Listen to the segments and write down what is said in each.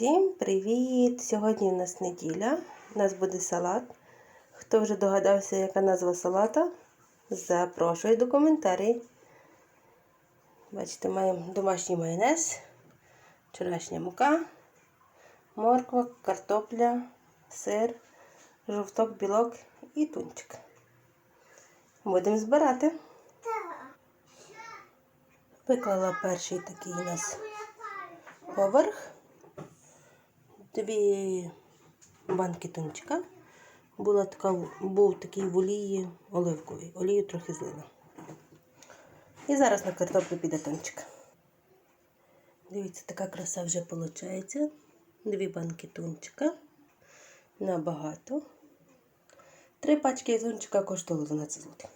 Всім привіт! Сьогодні у нас неділя. У нас буде салат. Хто вже догадався, яка назва салата? Запрошую до коментарів. Бачите, маємо домашній майонез, вчорашня мука, морква, картопля, сир, жовток, білок і тунчик. Будемо збирати. Виклала перший такий у нас поверх. Дві банки тунчика. Була така, був такий в олії оливковий. Олію трохи злила. І зараз на картоплю піде тунчик. Дивіться, така краса вже виходить. Дві банки тунчика. Набагато. Три пачки тунчика коштували 12 злотих.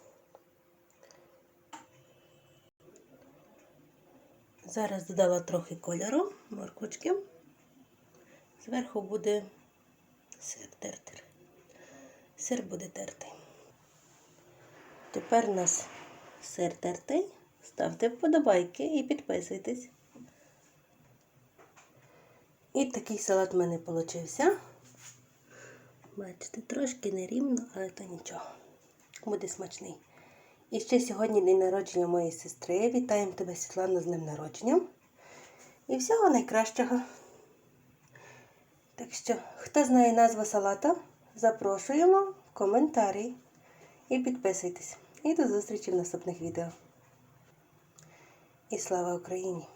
Зараз додала трохи кольору, морквочки. Зверху буде сир тертий. Сир буде тертий. Тепер у нас сир тертий. Ставте вподобайки і підписуйтесь. І такий салат в мене вийшов. Бачите, трошки нерівно, але то нічого. Буде смачний. І ще сьогодні день народження моєї сестри. Вітаємо тебе, Світлана, з днем народження. І всього найкращого. Так що, хто знає назву салата, запрошуємо в коментарі і підписуйтесь. І до зустрічі в наступних відео. І слава Україні!